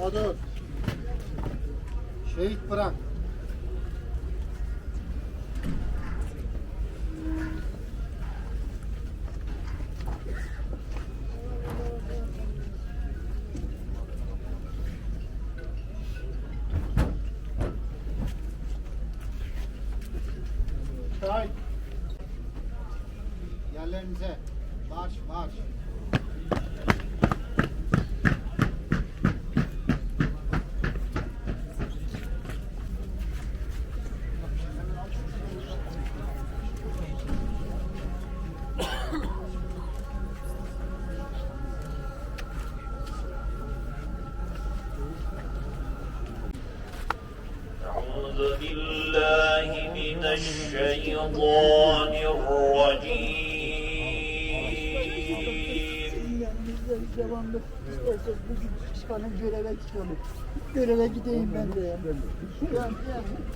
Odur. Şehit bırak. Yerlerinize. Marş marş. أعوذ بالله من الشيطان الرجيم Yanımızda devamlı isterseniz bugün çıkalım göreve çıkalım. Göreve gideyim ben de ya. Şu an yani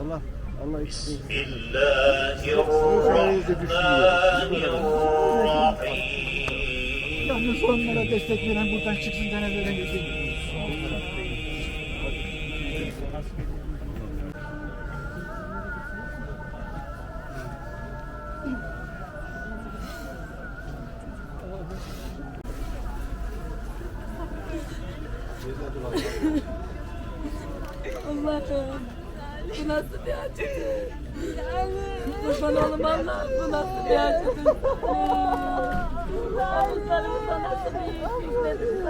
Allah Allah بسم الله الرحمن الرحيم yalnız onlara destek veren buradan çıksın denelere gitsin. Allah'ım. Bu nasıl bir acıdır? Kurban oğlum Allah bu nasıl bir acıdır? Omuzlarımıza nasıl bir yük yükledin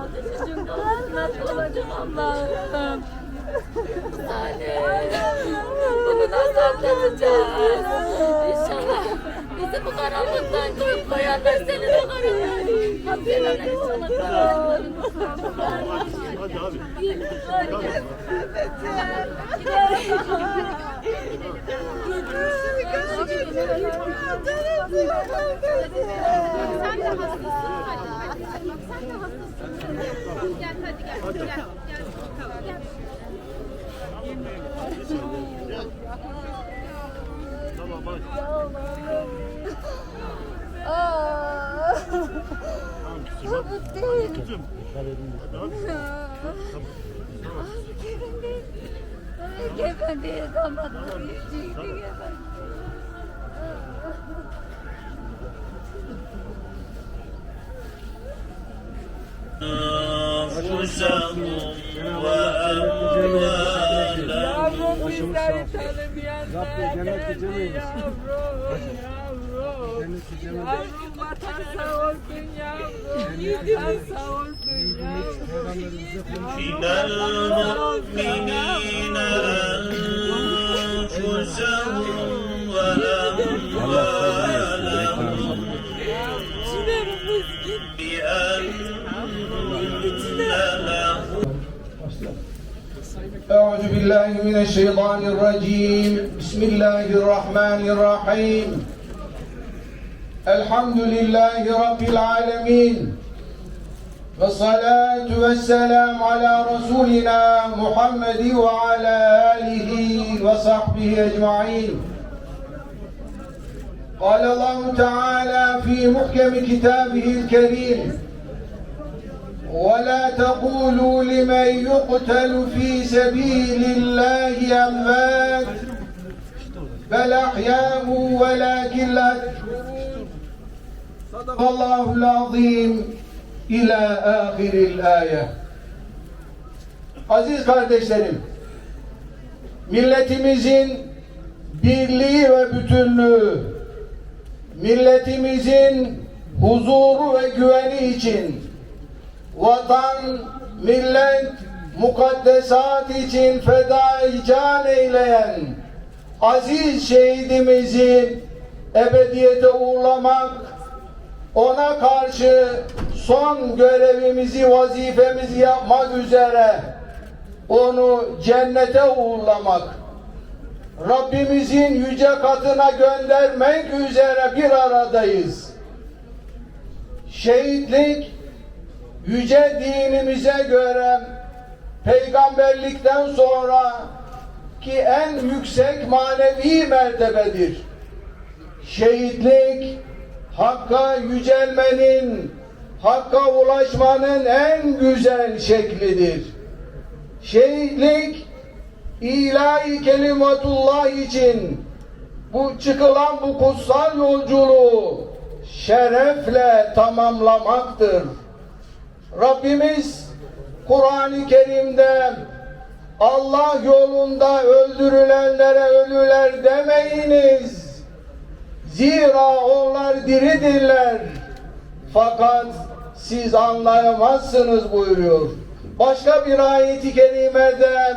Ateşin kafası nasıl olacak Allah'ım? Atlatacağız? İnşallah bizi bu karanlıktan koyanlar seni de korur. Hakkı'yla inşallah karanlıklarımızı Hadi abi. Sen de hastasın. Bak sen de hastasın. Gel hadi gel. Gel. Gel. Tamam. Gel Tamam hadi. Çabuk değil. Kızım. Hadi abi. Efendi damadım. Efendi. أنفسهم وأموالهم Yavrum bizleri tanımayan nerede yavrum, yavrum. Yavrum vatan sağ olsun yavrum, vatan sağ olsun yavrum. من المؤمنين أنفسهم وأموالهم Çilerimiz gitti. بأن لهم أعوذ بالله من الشيطان الرجيم بسم الله الرحمن الرحيم. الحمد لله رب العالمين. والصلاة والسلام على رسولنا محمد وعلى آله وصحبه أجمعين. قال الله تعالى في محكم كتابه الكريم ولا تقولوا لمن يقتل في سبيل الله أموات. بل أحياء ولكن لا تشعرون صدق الله العظيم إلى آخر الآية Aziz kardeşlerim, milletimizin birliği ve bütünlüğü, milletimizin huzuru ve güveni için vatan, millet, mukaddesat için fedai can eyleyen aziz şehidimizi ebediyete uğurlamak, ona karşı son görevimizi, vazifemizi yapmak üzere onu cennete uğurlamak, Rabbimizin yüce katına göndermek üzere bir aradayız. Şehitlik yüce dinimize göre peygamberlikten sonra ki en yüksek manevi mertebedir. Şehitlik Hakka yücelmenin Hakka ulaşmanın en güzel şeklidir. Şehitlik ilahi kelimatullah için bu çıkılan bu kutsal yolculuğu şerefle tamamlamaktır. Rabbimiz Kur'an-ı Kerim'de Allah yolunda öldürülenlere ölüler demeyiniz. Zira onlar diridirler. Fakat siz anlayamazsınız buyuruyor. Başka bir ayeti kerimede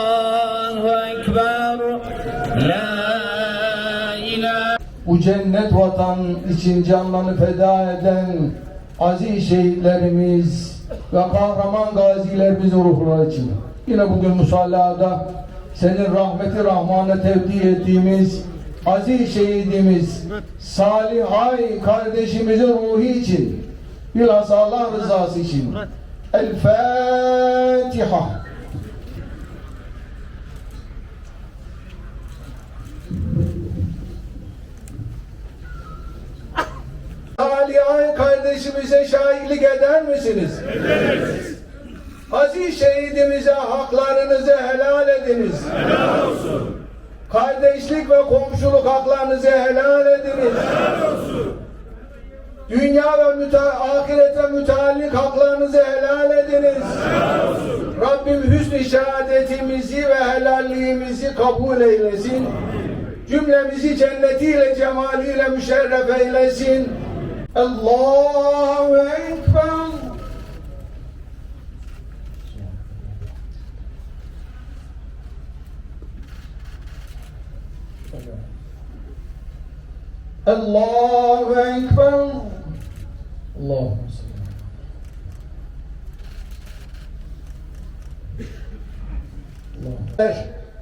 cennet vatan için canlarını feda eden aziz şehitlerimiz ve kahraman gazilerimiz ruhları için. Yine bugün musallada senin rahmeti rahmana tevdi ettiğimiz aziz şehidimiz Salih Ay kardeşimizin ruhu için bilhassa Allah rızası için El Fatiha kardeşimize şahitlik eder misiniz? Ederiz. Aziz şehidimize haklarınızı helal ediniz. Helal olsun. Kardeşlik ve komşuluk haklarınızı helal ediniz. Helal olsun. Dünya ve müte ahirete müteallik haklarınızı helal ediniz. Helal olsun. Rabbim hüsnü şehadetimizi ve helalliğimizi kabul eylesin. Cümlemizi cennetiyle, cemaliyle müşerref eylesin. Allahu Ekber. Allahu Ekber. Allahu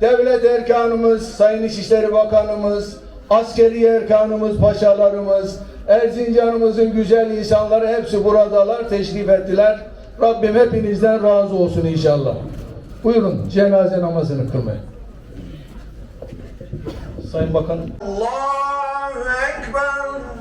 Devlet erkanımız, Sayın İçişleri Bakanımız, askeri erkanımız, paşalarımız, Erzincan'ımızın güzel insanları hepsi buradalar, teşrif ettiler. Rabbim hepinizden razı olsun inşallah. Buyurun cenaze namazını kılmayın. Sayın Bakan. Allahu Ekber.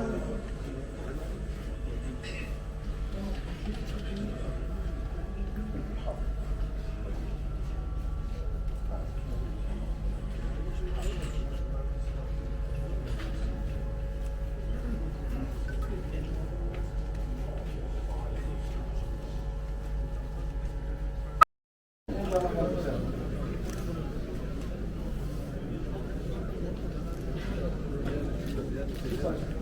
Excellent.